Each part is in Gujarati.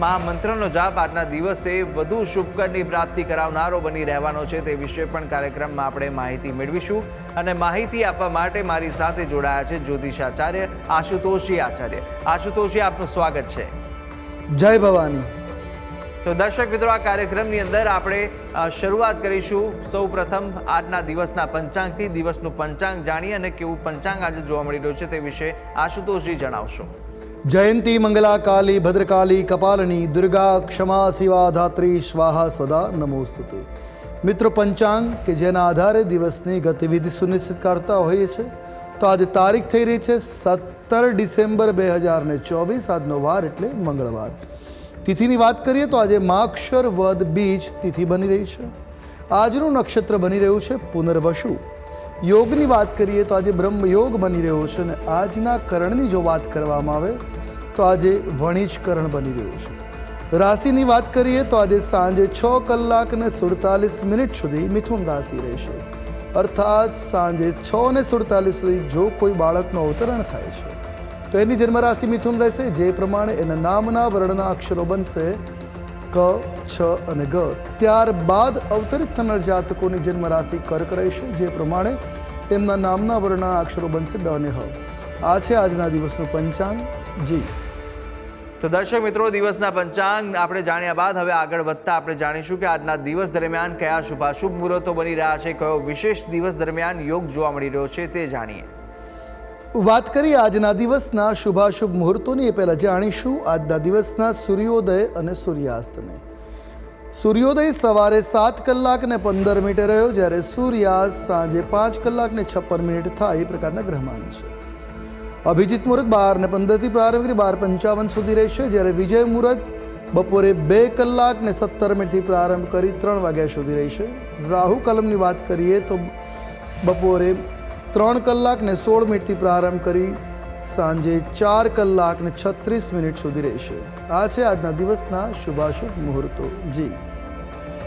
મહામંત્રનો જાપ આજના દિવસે વધુ શુભકરની પ્રાપ્તિ કરાવનારો બની રહેવાનો છે તે વિશે પણ કાર્યક્રમમાં આપણે માહિતી મેળવીશું અને માહિતી આપવા માટે મારી સાથે જોડાયા છે જ્યોતિષાચાર્ય આશુતોષી આચાર્ય. આશુતોષી આપનું સ્વાગત છે. જય ભવાની. તો દર્શક મિત્રો આ કાર્યક્રમની અંદર આપણે શરૂઆત કરીશું સૌ પ્રથમ આજના દિવસના પંચાંગથી દિવસનું પંચાંગ જાણીએ અને કેવું પંચાંગ આજે જોવા મળી રહ્યું છે તે વિશે આશુતોષજી જણાવશો. જયંતી મંગલા કાલી ભદ્રકાલી કપાલની દુર્ગા ક્ષમા શિવાધાત્રી સ્વાહા સદા નમોસ્તુતે મિત્રો પંચાંગ કે જેના આધારે દિવસની ગતિવિધિ સુનિશ્ચિત કરતા હોઈએ છીએ તો આજે તારીખ થઈ રહી છે સત્તર ડિસેમ્બર બે હજાર ને ચોવીસ આજનો વાર એટલે મંગળવાર તિથિની વાત કરીએ તો આજે માક્ષર વદ બીજ તિથિ બની રહી છે આજનું નક્ષત્ર બની રહ્યું છે પુનર્વસુ યોગની વાત કરીએ તો આજે બ્રહ્મ યોગ બની રહ્યો છે અને આજના કરણની જો વાત કરવામાં આવે તો આજે વણિજ કરણ બની રહ્યું છે. રાશિની વાત કરીએ તો આજે સાંજે છ કલાક ને સુડતાલીસ મિનિટ સુધી મિથુન રાશિ રહેશે. અર્થાત સાંજે છ ને સુડતાલીસ સુધી જો કોઈ બાળકનું અવતરણ થાય છે. તો એની જન્મરાશિ મિથુન રહેશે. જે પ્રમાણે એના નામના વર્ણના અક્ષરો બનશે ક, છ અને ગ. ત્યારબાદ અવતરિત થનાર જાતકોની જન્મ રાશિ કર્ક રહેશે, જે પ્રમાણે એમના નામના વર્ણના અક્ષરો બનશે ડ અને હ. આ છે આજના દિવસનું પંચાંગ. જી. તો દર્શક મિત્રો, દિવસના પંચાંગ આપણે જાણ્યા બાદ હવે આગળ વધતા આપણે જાણીશું કે આજના દિવસ દરમિયાન કયા શુભાશુભ મુહૂર્તો બની રહ્યા છે, કયો વિશેષ દિવસ દરમિયાન યોગ જોવા મળી રહ્યો છે તે જાણીએ. વાત કરી આજના દિવસના શુભાશુભ મુહૂર્તોની, એ પહેલાં જાણીશું આજના દિવસના સૂર્યોદય અને સૂર્યાસ્તને. સૂર્યોદય સવારે સાત કલાક ને પંદર મિનિટે રહ્યો, જ્યારે સૂર્યાસ્ત સાંજે પાંચ કલાક ને છપ્પન મિનિટ થાય, એ પ્રકારના ગ્રહમાન છે. અભિજીત મુહૂર્ત બાર ને પંદરથી પ્રારંભ કરી બાર પંચાવન સુધી રહેશે, જ્યારે વિજય મુહૂર્ત બપોરે બે કલાક ને સત્તર મિનિટથી પ્રારંભ કરી ત્રણ વાગ્યા સુધી રહેશે. રાહુ કલમની વાત કરીએ તો બપોરે ત્રણ કલાકને સોળ મિનિટથી પ્રારંભ કરી સાંજે ચાર કલાક ને છત્રીસ મિનિટ સુધી રહેશે. આ છે આજના દિવસના શુભાશુભ મુહૂર્તો. જી.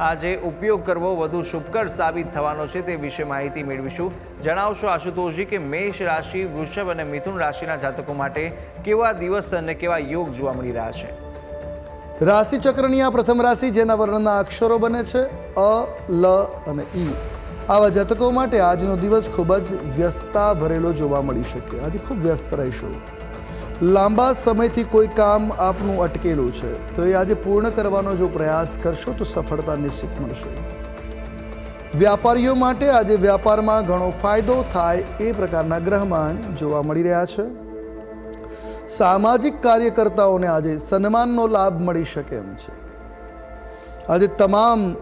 આજે ઉપયોગ કરવો વધુ શુભકર સાબિત થવાનો છે તે વિશે માહિતી મેળવીશું. જણાવશો આશુતોષજી કે મેષ રાશિ, વૃષભ અને મિથુન રાશિના જાતકો માટે કેવા દિવસ અને કેવા યોગ જોવા મળી રહ્યા છે? રાશિ ચક્રની આ પ્રથમ રાશિ, જેના વર્ણના અક્ષરો બને છે, અ, લ અને ઈ. આવા જાતકો માટે આજનો દિવસ ખૂબ જ વ્યસ્તતા ભરેલો જોવા મળી શકે. આજે ખૂબ વ્યસ્ત રહેશો. લાંબા સમયથી કોઈ કામ આપનું અટકેલું છે. તો એ આજે પૂર્ણ કરવાનો જો પ્રયાસ કરશો તો સફળતા નિશ્ચિત મળશે. વ્યાપારીઓ માટે આજે વ્યાપારમાં ઘણો ફાયદો થાય એ પ્રકારના ગ્રહમાન જોવા મળી રહ્યા છે. સામાજિક કાર્યકર્તાઓને આજે સન્માનનો લાભ મળી શકે એમ છે. આજે તમામ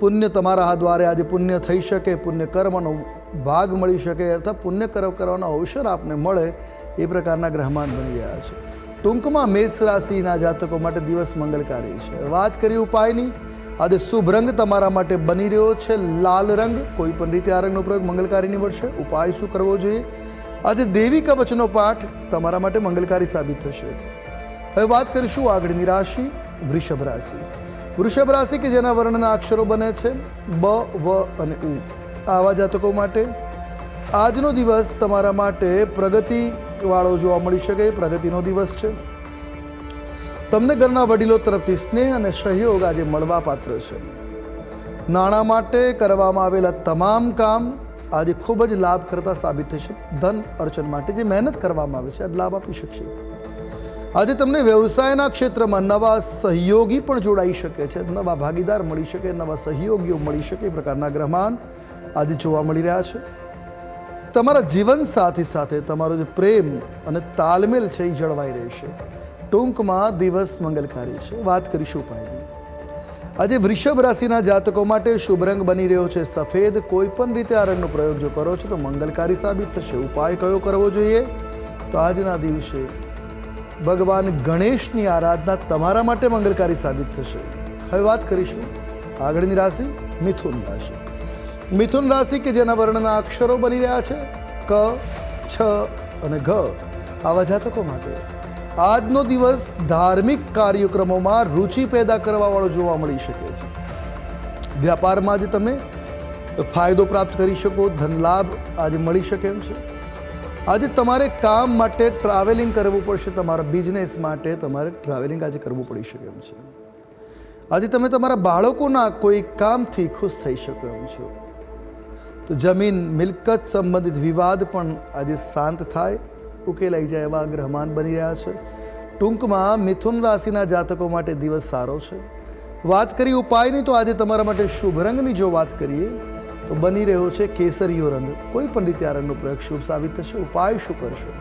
પુણ્ય તમારા હાથ દ્વારે આજે પુણ્ય થઈ શકે, પુણ્ય કર્મનો ભાગ મળી શકે, અર્થાત પુણ્ય કર્મ કરવાનો અવસર આપને મળે એ પ્રકારના ગ્રહમાન બની રહ્યા છે. ટૂંકમાં મેષ રાશિના જાતકો માટે દિવસ મંગલકારી છે. વાત કરી ઉપાયની, આજે શુભ રંગ તમારા માટે બની રહ્યો છે. લાલ રંગ કોઈ પણ રીતે આ રંગનો પ્રયોગ મંગલકારી નીવડશે ઉપાય શું કરવો જોઈએ? આજે દેવી કવચનો પાઠ તમારા માટે મંગલકારી સાબિત થશે. હવે વાત કરીશું આગળની રાશિ, વૃષભ રાશિ. વૃષભ રાશિ કે જેના વર્ણના અક્ષરો બને છે? બ, વ અને ઉ. આવા જાતકો માટે આજનો દિવસ તમારા માટે પ્રગતિ વાળો જોવા મળી શકે પ્રગતિનો દિવસ છે. તમને ઘરના વડીલો તરફથી સ્નેહ અને સહયોગ આજે મળવા પાત્ર છે. નાણાં માટે કરવામાં આવેલા તમામ કામ આજે ખૂબ જ લાભ કરતા સાબિત થશે. ધન અર્ચન માટે જે મહેનત કરવામાં આવે છે લાભ આપી શકશે. આજે તમને વ્યવસાયના ક્ષેત્રમાં નવા સહયોગી પણ જોડાઈ શકે છે. નવા ભાગીદાર મળી શકે, નવા સહયોગીઓ મળી શકે, એ પ્રકારના ગ્રહમાન આજે જોવા મળી રહ્યા છે. તમારા જીવન સાથી સાથે તમારો જે પ્રેમ અને તાલમેલ છે એ જળવાઈ રહેશે. ટૂંકમાં દિવસ મંગલકારી છે. વાત કરીશું ઉપાયની. આજે વૃષભ રાશિના જાતકો માટે શુભ રંગ બની રહ્યો છે. સફેદ કોઈ પણ રીતે આ રંગનો પ્રયોગ જો કરો છો તો મંગલકારી સાબિત થશે. ઉપાય કયો કરવો જોઈએ? તો આજના દિવસે ભગવાન ગણેશની આરાધના તમારા માટે મંગલકારી સાબિત થશે. હવે વાત કરીશું આગળની રાશિ મિથુન રાશિ. મિથુન રાશિ કે જેના વર્ણના અક્ષરો બની રહ્યા છે? ક, છ અને ઘ. આવા જાતકો માટે. આજનો દિવસ ધાર્મિક કાર્યક્રમોમાં રુચિ પેદા કરવાવાળો જોવા મળી શકે છે. વ્યાપારમાં આજે તમે ફાયદો પ્રાપ્ત કરી શકો, ધનલાભ આજે મળી શકે એમ છે. આજે તમારે કામ માટે ટ્રાવેલિંગ કરવું પડશે, તમારા બિઝનેસ માટે તમારે ટ્રાવેલિંગ આજે કરવું પડી શકે એમ છે. આજે તમે તમારા બાળકોના કોઈ કામથી ખુશ થઈ શકો એમ છો. તો જમીન મિલકત સંબંધિત વિવાદ પણ આજે શાંત થાય, ઉકેલાઈ જાય એવા ગ્રહમાન બની રહ્યા છે. ટૂંકમાં મિથુન રાશિના જાતકો માટે દિવસ સારો છે. વાત કરી ઉપાયની, તો આજે તમારા માટે શુભ રંગની જો વાત કરીએ, તો બની રહ્યો છે કેસરીયો રંગ. કોઈ પણ રીતે આ રંગનો પ્રયોગ શુભ સાબિત થશે, ઉપાય શું કરશો?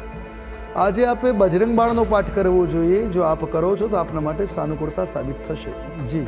આજે આપે બજરંગ બાણનો પાઠ કરવો જોઈએ. જો આપ કરો છો, તો આપના માટે સાનુકૂળતા સાબિત થશે. જી.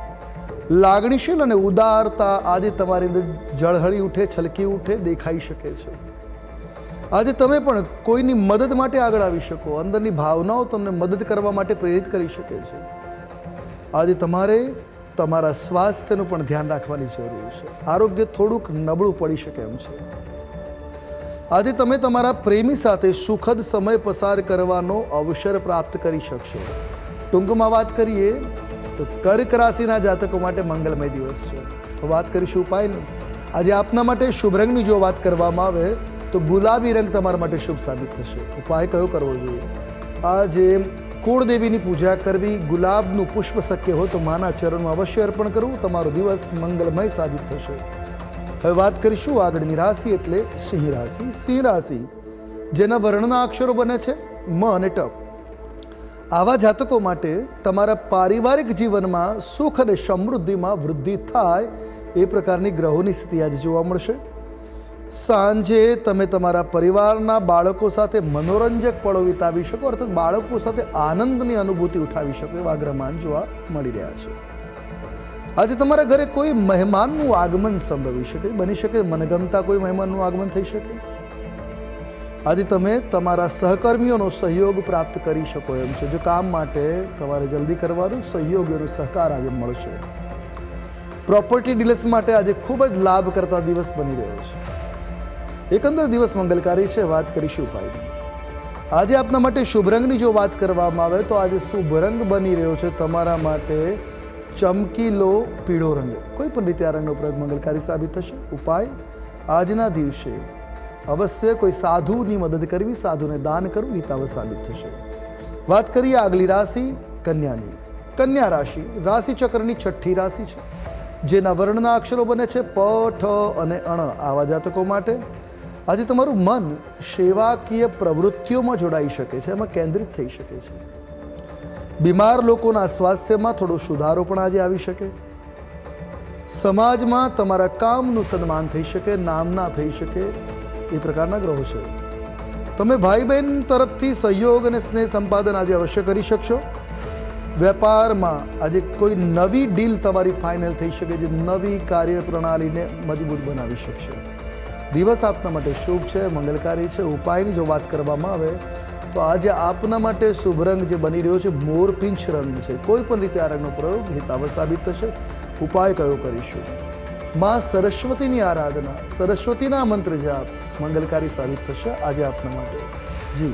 લાગણીશીલ અને ઉદારતા આજે તમારી અંદર જળહળી ઉઠે, છલકી ઉઠે, દેખાઈ શકે છે. આજે તમે પણ કોઈની મદદ માટે આગળ આવી શકો. અંદરની ભાવનાઓ તમને મદદ કરવા માટે પ્રેરિત કરી શકે છે. આજે તમારે તમારા સ્વાસ્થ્યનું પણ ધ્યાન રાખવાની જરૂર છે. આરોગ્ય થોડુંક નબળું પડી શકે એમ છે. આજે તમે તમારા પ્રેમી સાથે સુખદ સમય પસાર કરવાનો અવસર પ્રાપ્ત કરી શકશો. ટૂંકમાં વાત કરીએ તો કર્ક રાશિના જાતકો માટે મંગલમય દિવસ છે. વાત કરીશું ઉપાયની. આજે આપના માટે શુભ રંગની જો વાત કરવામાં આવે, તો ગુલાબી રંગ તમારા માટે શુભ સાબિત થશે. ઉપાય કયો કરવો જોઈએ? આજે કુળદેવીની પૂજા કરવી, ગુલાબનું પુષ્પ શક્ય હોય તો માના ચરણમાં અવશ્ય અર્પણ કરવું, તમારો દિવસ મંગલમય સાબિત થશે. હવે વાત કરીશું આગળની રાશિ એટલે સિંહ રાશિ. સિંહ રાશિ જેના વર્ણના અક્ષરો બને છે, મ અને ટ. આવા જાતકો માટે તમારા પારિવારિક જીવનમાં સુખ અને સમૃદ્ધિમાં વૃદ્ધિ થાય એ પ્રકારની ગ્રહોની સ્થિતિ આજે જોવા મળશે. સાંજે તમે તમારા પરિવારના બાળકો સાથે મનોરંજક પળો વિતાવી શકો, અર્થાત બાળકો સાથે આનંદની અનુભૂતિ ઉઠાવી શકો એવા ગ્રહમાન જોવા મળી રહ્યા છે. આજે તમારા ઘરે કોઈ મહેમાનનું આગમન સંભવી શકે? બની શકે મનગમતા કોઈ મહેમાનનું આગમન થઈ શકે? આજે તમે તમારા સહકર્મીઓનો સહયોગ પ્રાપ્ત કરી શકો એમ છો. જો કામ માટે તમારે જલ્દી કરવાનું, સહયોગીઓનો સહકાર આજે મળશે. પ્રોપર્ટી ડીલર્સ માટે આજે ખૂબ જ લાભ કરતા દિવસ બની રહ્યો છે. એકંદર દિવસ મંગલકારી છે. વાત કરીશું ઉપાયની આજે આપના માટે શુભ રંગની જો વાત કરવામાં આવે તો આજે શુભ રંગ બની રહ્યો છે. તમારા માટે ચમકીલો પીળો રંગ. કોઈ પણ રીતે આ રંગનો પ્રયોગ મંગલકારી સાબિત થશે. ઉપાય આજના દિવસે અવશ્ય કોઈ સાધુની મદદ કરવી, સાધુને દાન કરવું હિતાવ સાબિત થશે. વાત કરીએ આગલી રાશિ, કન્યાની. કન્યા રાશિ રાશિ ચક્રની છઠ્ઠી રાશિ છે, જેના વર્ણના અક્ષરો બને છે પ, ઠ અને અણ, આવા જાતકો માટે. આજે તમારું મન સેવાકીય પ્રવૃત્તિઓમાં જોડાઈ શકે છે, એમાં કેન્દ્રિત થઈ શકે છે. બીમાર લોકોના સ્વાસ્થ્યમાં થોડો સુધારો પણ આજે આવી શકે. સમાજમાં તમારા કામનું સન્માન થઈ શકે, નામના થઈ શકે. એ પ્રકારના ગ્રહો છે. તમે ભાઈ બહેન તરફથી સહયોગ અને સ્નેહ સંપાદન આજે અવશ્ય કરી શકશો. વેપારમાં આજે કોઈ નવી ડીલ તમારી ફાઇનલ થઈ શકે જે નવી કાર્ય પ્રણાલીને મજબૂત બનાવી શકશે. દિવસ આપના માટે શુભ છે, મંગલકારી છે. ઉપાયની જો વાત કરવામાં આવે, તો આજે આપના માટે શુભ રંગ જે બની રહ્યો છે મોરપિંચ રંગ છે. કોઈ પણ રીતે આ રંગનો પ્રયોગ હિતાવ સાબિત થશે. ઉપાય કયો કરીશું? માં સરસ્વતીની આરાધના. સરસ્વતીના મંત્ર જાપ મંગલકારી સાબિત થશે આજે આપના માટે. જી.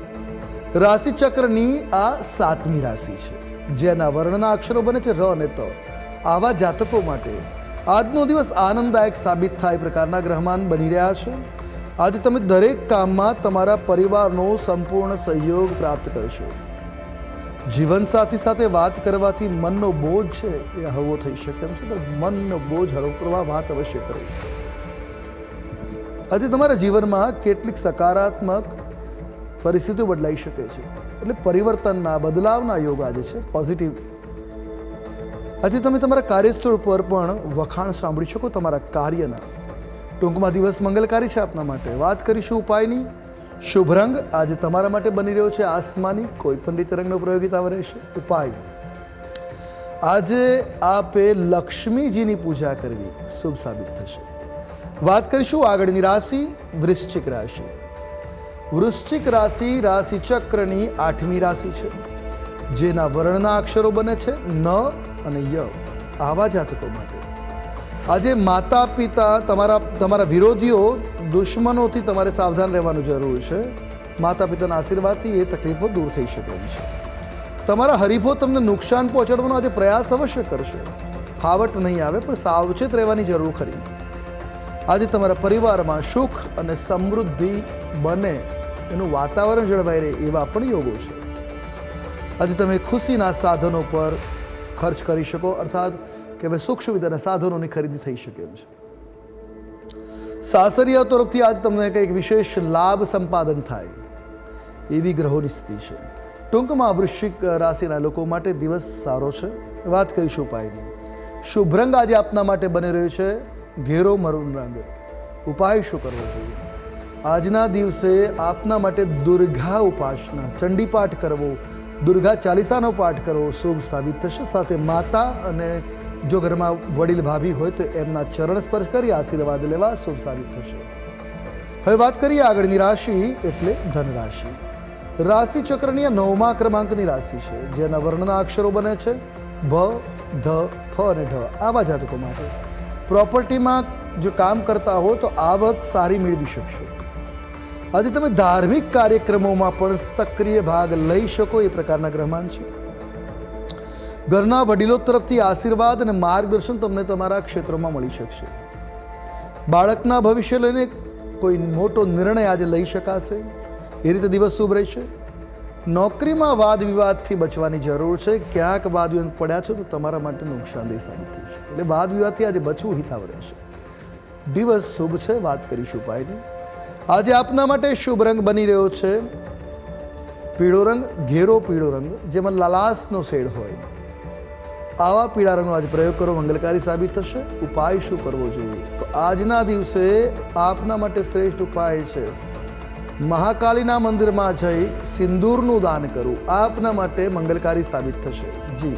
રાશિ ચક્રની આ સાતમી રાશિ છે. જેના વર્ણના અક્ષરો બને છે ર અને ત. આવા જાતકો માટે આજનો દિવસ આનંદદાયક સાબિત થાય પ્રકારના ગ્રહમાન બની રહ્યા છે. આજે તમે દરેક કામમાં તમારા પરિવારનો સંપૂર્ણ સહયોગ પ્રાપ્ત કરશો. જીવનસાથી સાથે વાત કરવાથી મનનો બોજ છે એ હળવો થઈ શકે એમ છે. તો મનનો બોજ હળવો કરવા વાત અવશ્ય કરો. આજે તમારા જીવનમાં કેટલીક સકારાત્મક પરિસ્થિતિઓ બદલાઈ શકે છે. એટલે પરિવર્તનના, બદલાવના યોગ આજે છે પોઝિટિવ આજે તમે તમારા કાર્યસ્થળ પર પણ વખાણ સાંભળી શકો તમારા કાર્યના. ટૂંકમાં દિવસ મંગલકારી છે આપના માટે. વાત કરીશું ઉપાયની શુભ રંગ આજે તમારા માટે બની રહ્યો છે આસમાની. કોઈ પણ રીતે રંગનો પ્રયોગિતા રહેશે? ઉપાય. આજે આપે લક્ષ્મીજીની પૂજા કરવી. શુભ સાબિત થશે. વાત કરીશું આગળની રાશિ, વૃશ્ચિક રાશિ. વૃશ્ચિક રાશિ રાશિ ચક્રની આઠમી રાશિ છે. જેના વર્ણના અક્ષરો બને છે ન અને ય આવા જાતકો માટે. આજે માતા પિતા તમારા તમારા વિરોધીઓ દુશ્મનોથી તમારે સાવધાન રહેવાનું જરૂર છે. માતા પિતાના આશીર્વાદથી એ તકલીફો દૂર થઈ શકે એમ છે. તમારા હરીફો તમને નુકસાન પહોંચાડવાનો આજે પ્રયાસ અવશ્ય કરશે. ફાવટ નહીં આવે પણ સાવચેત રહેવાની જરૂર ખરી. આજે તમારા પરિવારમાં સુખ અને સમૃદ્ધિ બને. એનું વાતાવરણ જળવાઈ રહે એવા પણ યોગો છે. આજે તમે ખુશીના સાધનો પર ખર્ચ કરી શકો, અર્થાત કે હવે સુખ સુવિધાના સાધનોની ખરીદી થઈ શકે એમ છે. સાસરિયા તરફથી આજે તમને કંઈક વિશેષ લાભ સંપાદન થાય એવી ગ્રહોની સ્થિતિ છે. ટૂંકમાં વૃશ્ચિક રાશિના લોકો માટે દિવસ સારો છે. વાત કરીશું ઉપાયની. શુભ રંગ આજે આપના માટે બની રહ્યો છે. ઘેરો મરૂન રંગ. ઉપાય શું કરવો જોઈએ? આજના દિવસે આપના માટે દુર્ગા ઉપાસના ચંડીપાઠ કરવો, દુર્ગા ચાલીસાનો પાઠ કરવો શુભ સાબિત થશે. સાથે માતા અને જો ઘરમાં વડીલ ભાભી હોય તો એમના ચરણ સ્પર્શ કરી આશીર્વાદ લેવા શુભ સાબિત થશે. હવે વાત કરીએ આગળની રાશિ એટલે ધન રાશિ રાશિ ચક્રની આ નવમા ક્રમાંકની રાશિ છે, જેના વર્ણના અક્ષરો બને છે ભ ધ, ફ અને ઢ, આવા જાતકો માટે. પ્રોપર્ટીમાં જો કામ કરતા હો તો આવક સારી મેળવી શકશો. આજે તમે ધાર્મિક કાર્યક્રમોમાં પણ સક્રિય ભાગ લઈ શકો એ પ્રકારના ગ્રહમાન છે. ઘરના વડીલો તરફથી આશીર્વાદ અને માર્ગદર્શન તમને તમારા ક્ષેત્રોમાં મળી શકશે. બાળકના ભવિષ્ય લઈને કોઈ મોટો નિર્ણય આજે લઈ શકાશે. એ રીતે દિવસ શુભ રહેશે. નોકરીમાં વાદ વિવાદથી બચવાની જરૂર છે. ક્યાંક વાદ વિવાદ પડ્યા છો તો તમારા માટે નુકસાનદેહ સાબિત થશે એટલે વાદ વિવાદથી આજે બચવું હિતાવ રહેશે. દિવસ શુભ છે. વાત કરીશું ઉપાયની. આજે આપના માટે શુભ રંગ બની રહ્યો છે. પીળો રંગ, ઘેરો પીળો રંગ, જેમાં લાલાસનો શેડ હોય. આવા પીળા રંગનો આજે પ્રયોગ કરો, મંગલકારી સાબિત થશે. ઉપાય શું કરવો જોઈએ? તો આજના દિવસે આપના માટે શ્રેષ્ઠ ઉપાય છે. મહાકાલીના મંદિરમાં જઈ સિંદૂરનું દાન કરવું. આપના માટે મંગલકારી સાબિત થશે. જી.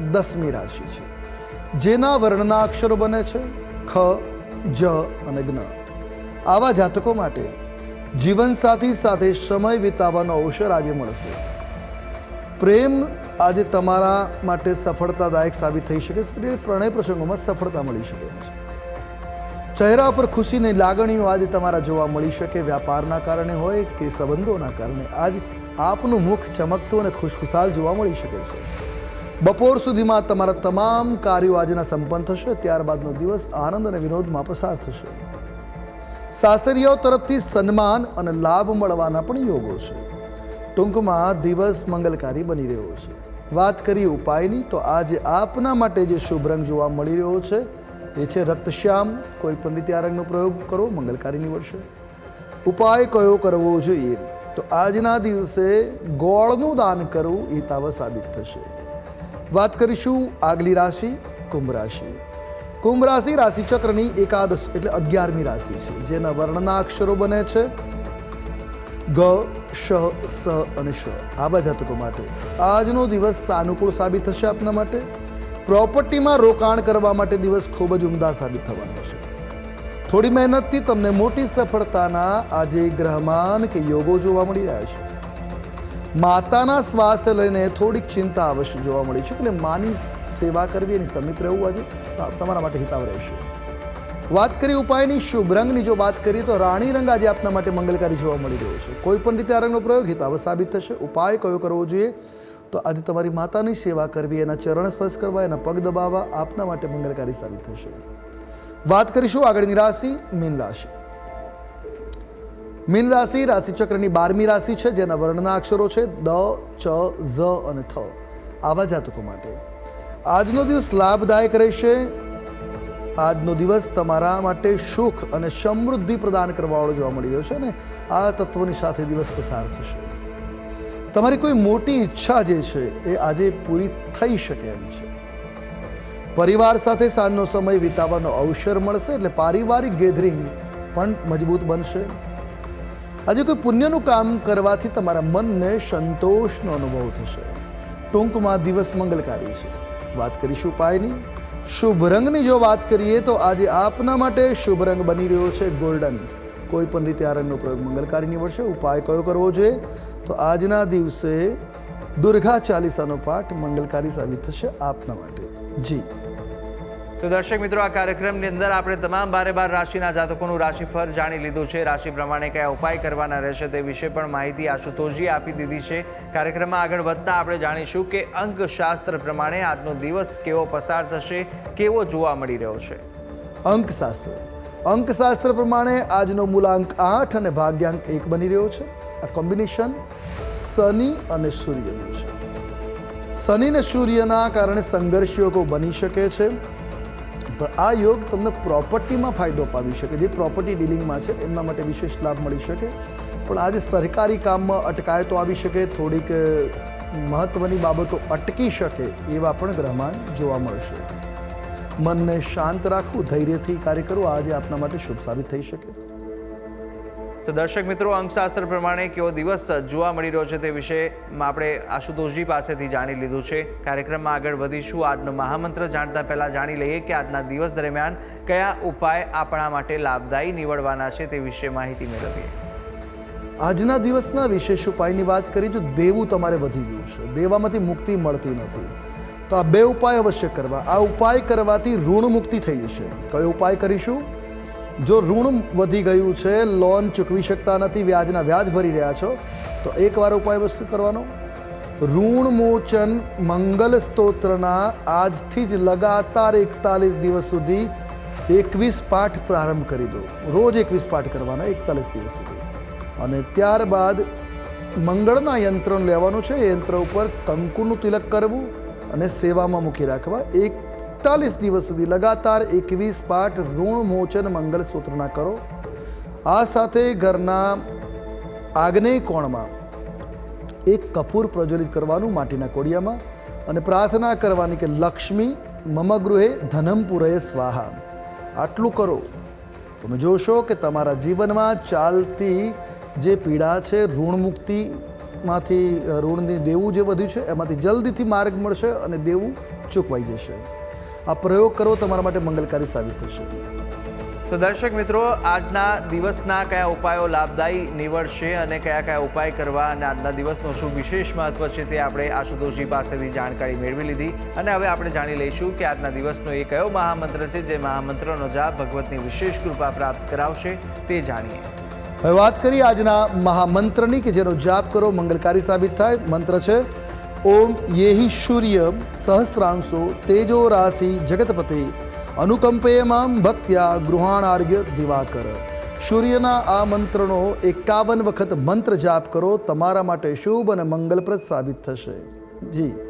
દસમી રાશિ છે. જેના વર્ણના અક્ષરો બને છે, ખ, જ અને જ્ઞ. આવા જાતકો માટે જીવનસાથી સાથે સમય વિતાવવાનો અવસર આજે મળશે. પ્રેમ આજે તમારા માટે સફળતાદાયક સાબિત થઈ શકે છે પ્રણય પ્રસંગોમાં સફળતા મળી શકે છે. ચહેરા પર ખુશીની લાગણીઓ આજે તમારા જોવા મળી શકે, વ્યાપારના કારણે હોય કે સંબંધોના કારણે. આજ આપનું મુખ ચમકતું અને ખુશખુશાલ જોવા મળી શકે છે. બપોર સુધીમાં તમારા તમામ કાર્યો આજના સંપન્ન થશે, ત્યારબાદનો દિવસ આનંદ અને વિનોદમાં પસાર થશે. સાસરીઓ તરફથી સન્માન અને લાભ મળવાના પણ યોગો છે. ટૂંકમાં દિવસ મંગલકારી બની રહ્યો છે. વાત કરીએ ઉપાયની, તો આજે આપના માટે જે શુભ રંગ જોવા મળી રહ્યો છે, એ છે રક્તશ્યામ. કોઈ પણ રીતે આ રંગનો પ્રયોગ કરો, મંગલકારી નીવડશે. ઉપાય કયો કરવો જોઈએ? તો આજના દિવસે ગોળનું દાન કરવું હિતાવ સાબિત થશે. વાત કરીશું આગલી રાશિ, કુંભ રાશિ. કુંભ રાશિ રાશિ ચક્રની એકાદશ એટલે અગિયારમી રાશિ છે, જેના વર્ણના અક્ષરો બને છે ગ, શ, સ અને શ. આવા જાતકો માટે. આજનો દિવસ સાનુકૂળ સાબિત થશે આપના માટે. પ્રોપર્ટીમાં રોકાણ કરવા માટે દિવસ ખૂબ જ ઉમદા સાબિત થવાનો છે. થોડી મહેનતથી તમને મોટી સફળતાના આજે ગ્રહમાન કે યોગો જોવા મળી રહ્યા છે. માતાના સ્વાસ્થ્ય લઈને થોડીક ચિંતા અવશ્ય જોવા મળી છે. એટલે માની સેવા કરવી, એની સમીપ રહેવું આજે તમારા માટે હિતાવ રહેશે. વાત કરી ઉપાયની, શુભ રંગની. જો વાત કરીએ તો રાણી રંગ આજે આપના માટે મંગલકારી જોવા મળી રહ્યો છે. કોઈ પણ રીતે આ રંગનો પ્રયોગ હિતાવ સાબિત થશે. ઉપાય કયો કરવો જોઈએ? તો આજે તમારી માતાની સેવા કરવી, એના ચરણ સ્પર્શ કરવા, એના પગ દબાવવા આપના માટે મંગલકારી સાબિત થશે. વાત કરીશું આગળની રાશિ, મીન રાશિ. મીન રાશિ, રાશિચક્રની બારમી રાશિ છે, જેના વર્ણના અક્ષરો છે દ, ચ, ઝ અને થ. આવા જાતકો માટે. આજનો દિવસ લાભદાયક રહેશે. આજનો દિવસ તમારા માટે સુખ અને સમૃદ્ધિ પ્રદાન કરવાવાળો જોવા મળી રહ્યો છે અને આ તત્વોની સાથે દિવસ પસાર થશે. તમારી કોઈ મોટી ઈચ્છા જે છે એ આજે પૂરી થઈ શકે એમ છે. પરિવાર સાથે સાંજનો સમય વિતાવવાનો અવસર મળશે એટલે પારિવારિક ગેધરિંગ પણ મજબૂત બનશે. આજે કોઈ પુણ્યનું કામ કરવાથી તમારા મનને સંતોષનો અનુભવ થશે. ટૂંકમાં દિવસ મંગલકારી છે. વાત કરીશું ઉપાયની શુભ રંગની જો વાત કરીએ તો આજે આપના માટે શુભ રંગ બની રહ્યો છે ગોલ્ડન. કોઈ પણ રીતે આ રંગનો પ્રયોગ મંગલકારી નીવડશે. ઉપાય કયો કરવો જોઈએ? તો આજના દિવસે દુર્ગા ચાલીસાનો પાઠ મંગલકારી સાબિત થશે આપના માટે. જી. તો દર્શક મિત્રો, આ કાર્યક્રમની અંદર આપણે તમામ બારે બાર રાશિના જાતકોનું રાશિફળ જાણી લીધું છે. રાશિ પ્રમાણે કયા ઉપાય કરવાના રહેશે તે વિશે પણ માહિતી આશુતોષજી આપી દીધી છે. કાર્યક્રમમાં આગળ વધતા આપણે જાણીશું કે અંકશાસ્ત્ર પ્રમાણે આજનો દિવસ કેવો પસાર થશે, કેવો જોવા મળી રહ્યો છે. અંકશાસ્ત્ર. અંકશાસ્ત્ર પ્રમાણે આજનો મૂલાંક આઠ અને ભાગ્યાંક એક બની રહ્યો છે. આ કોમ્બિનેશન શનિ અને સૂર્યનું છે. શનિ અને સૂર્યના કારણે સંઘર્ષ બની શકે છે. પણ આ યોગ તમને પ્રોપર્ટીમાં ફાયદો અપાવી શકે, જે પ્રોપર્ટી ડીલિંગમાં છે, એમના માટે વિશેષ લાભ મળી શકે. પણ આજે સરકારી કામમાં અટકાયતો આવી શકે, થોડીક મહત્ત્વની બાબતો અટકી શકે એવા પણ ગ્રહમાન જોવા મળશે. મનને શાંત રાખવું, ધૈર્યથી કાર્ય કરવું આજે આપના માટે શુભ સાબિત થઈ શકે. તો દર્શક મિત્રો, અંકશાસ્ત્ર પ્રમાણે કેવો દિવસ જોવા મળી રહ્યો છે તે વિશે આપણે આશુતોષજી પાસેથી જાણી લીધું છે. કાર્યક્રમમાં આગળ વધીશું. આજનો મહામંત્ર જાણતા પહેલાં જાણી લઈએ કે આજના દિવસ દરમિયાન કયા ઉપાય આપણા માટે લાભદાયી નીવડવાના છે તે વિશે માહિતી મેળવીએ. આજના દિવસના વિશેષ ઉપાયની વાત કરી જો દેવું તમારે વધી ગયું છે. દેવામાંથી મુક્તિ મળતી નથી. તો આ બે ઉપાય અવશ્ય કરવા. આ ઉપાય કરવાથી ઋણ મુક્તિ થઈ જશે. કયો ઉપાય કરીશું? જો ઋણ વધી ગયું છે લોન ચૂકવી શકતા નથી, વ્યાજના વ્યાજ ભરી રહ્યા છો, તો એકવાર ઉપાય વસ્તુ કરવાનો. ઋણ મોચન મંગલ સ્તોત્રના આજથી જ લગાતાર એકતાલીસ દિવસ સુધી એકવીસ પાઠ પ્રારંભ કરી દો. રોજ એકવીસ પાઠ કરવાના એકતાલીસ દિવસ સુધી. અને ત્યારબાદ મંગળના યંત્રને લેવાનું છે, એ યંત્ર ઉપર કંકુનું તિલક કરવું અને સેવામાં મૂકી રાખવા. એક એકતાલીસ દિવસ સુધી લગાતાર એકવીસ પાઠ મંગલ સૂત્રના કરો. આ સાથે ઘરના આગનેય કોણમાં એક કપૂર પ્રજ્વલિત કરવાનું માટીના કોડિયામાં અને પ્રાર્થના કરવાની કે લક્ષ્મી મમ ગૃહે ધનમ પુરય સ્વાહા. આટલું કરો. તમે જોશો કે તમારા જીવનમાં ચાલતી જે પીડા છે ઋણમુક્તિમાંથી ઋણની દેવું જે વધ્યું છે, એમાંથી જલ્દીથી માર્ગ મળશે અને દેવું ચૂકવાઈ જશે. આ પ્રયોગ કરો તમારા માટે મંગલકારી સાબિત થશે. તો દર્શક મિત્રો આજના દિવસના કયા ઉપાયો લાભદાયી નીવડશે અને કયા કયા ઉપાય કરવા અને આજના દિવસનો શું વિશેષ મહત્વ છે તે આપણે આશુતોષજી પાસેથી જાણકારી મેળવી લીધી. અને હવે આપણે જાણી લઈશું કે આજના દિવસનો એ કયો મહામંત્ર છે જે મહામંત્રનો જાપ ભગવતની વિશેષ કૃપા પ્રાપ્ત કરાવશે તે જાણીએ. હવે વાત કરીએ આજના મહામંત્રની કે જેનો જાપ કરો મંગલકારી સાબિત થાય. મંત્ર છે ઓમ યેહિ સૂર્ય સહસ્રાંશો તેજો રાશિ જગતપતે અનુકંપેમાં ભક્ત્યા ગૃહાણાર્ઘ્ય દિવાકર સૂર્યના આ મંત્રનો એકાવન વખત મંત્ર જાપ કરો તમારા માટે શુભ અને મંગલપ્રદ સાબિત થશે। જી।